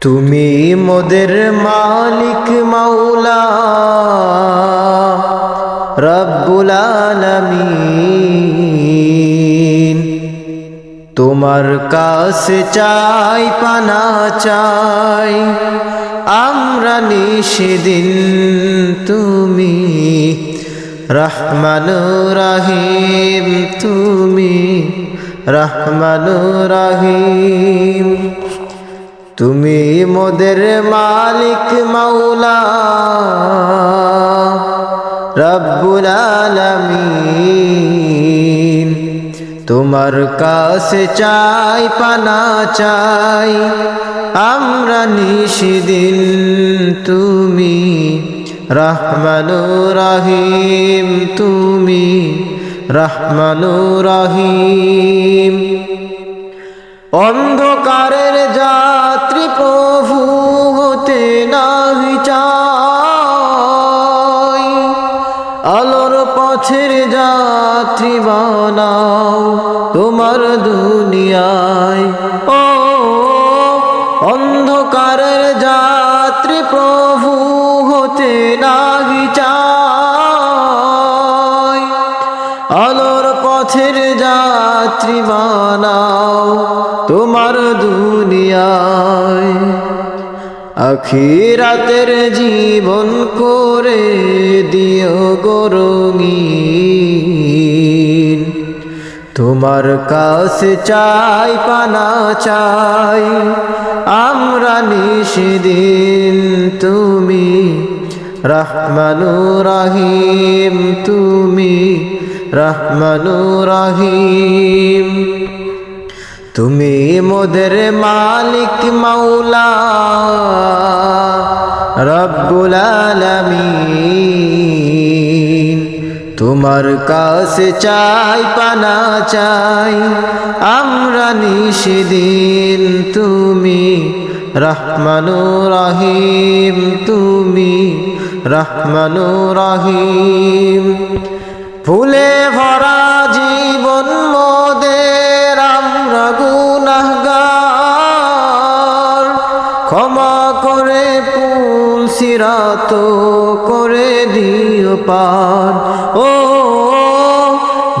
তুমি মোদের মালিক মাওলা, রব্বুল আলামিন। তোমার কাছে চাই, পানা চাই, আমরা নিষেদিন তুমি। রহমান রাহিম তুমি, রহমান রাহিম। তুমি মোদের মালিক মাওলা। রব্বুল আলামিন, তোমার কাছে চাই, পানা চাই। আমরা নিষিদিন তুমি, রহমানু রাহিম তুমি, রহমানু রাহিম। অন্ধকারের যাত্রী প্রভু হতে নাহি চাই। আলোর পথের যাত্রী বানাও তোমার দুনিয়ায়। ও, অন্ধকারের যাত্রী প্রভু হতে নাহি চাই। আলোর পথের যাত্রী বানাও তোমার দুনিয়ায়। আখিরাতের জীবন করে দিও গরঙিন তোমার কাছে চাই, পানা চাই, আমরা নিষেদিন। তুমি রহমানু রাহিম, তুমি রহমানু রাহিম। তুমি মোদের মালিক মাওলা রব্বুল আলামিন। তোমার কাছে চাই, পানা চাই, আমরা নিষেদিন। তুমি রহমানু রহিম, তুমি রহমানু রহিম। ফুলে ভরা ক্ষমা করে পুল সিরাত করে দিও পার ও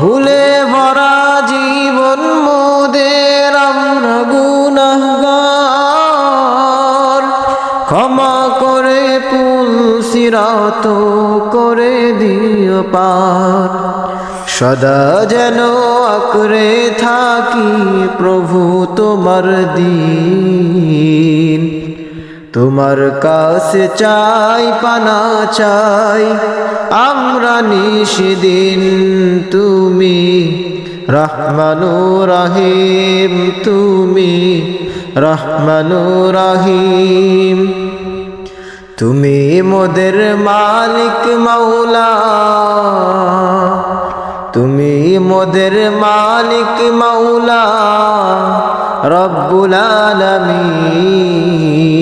ভুলে ভরা জীবন মোদের আমরা গুনাহগার। ক্ষমা করে পুল সিরাত করে দিও পার সদা যেন আঁকড়ে থাকি প্রভু তোমার দিন। তোমার কাছে চাই, পানা চাই। আমরা নিষিদিন তুমি, রহমানু রাহিম তুমি, রহমানু রাহিম। তুমি মোদের মালিক মৌলা তুমি মোদের মালিক মৌলা রব্বুল আলামিন।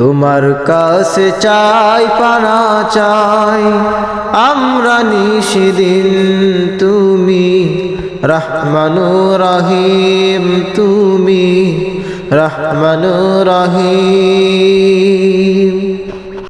তোমার কাছে চাই পানা চাই। আমরা নিষিদিন তুমি রহমানু রহিম তুমি রহমানু রাহিম।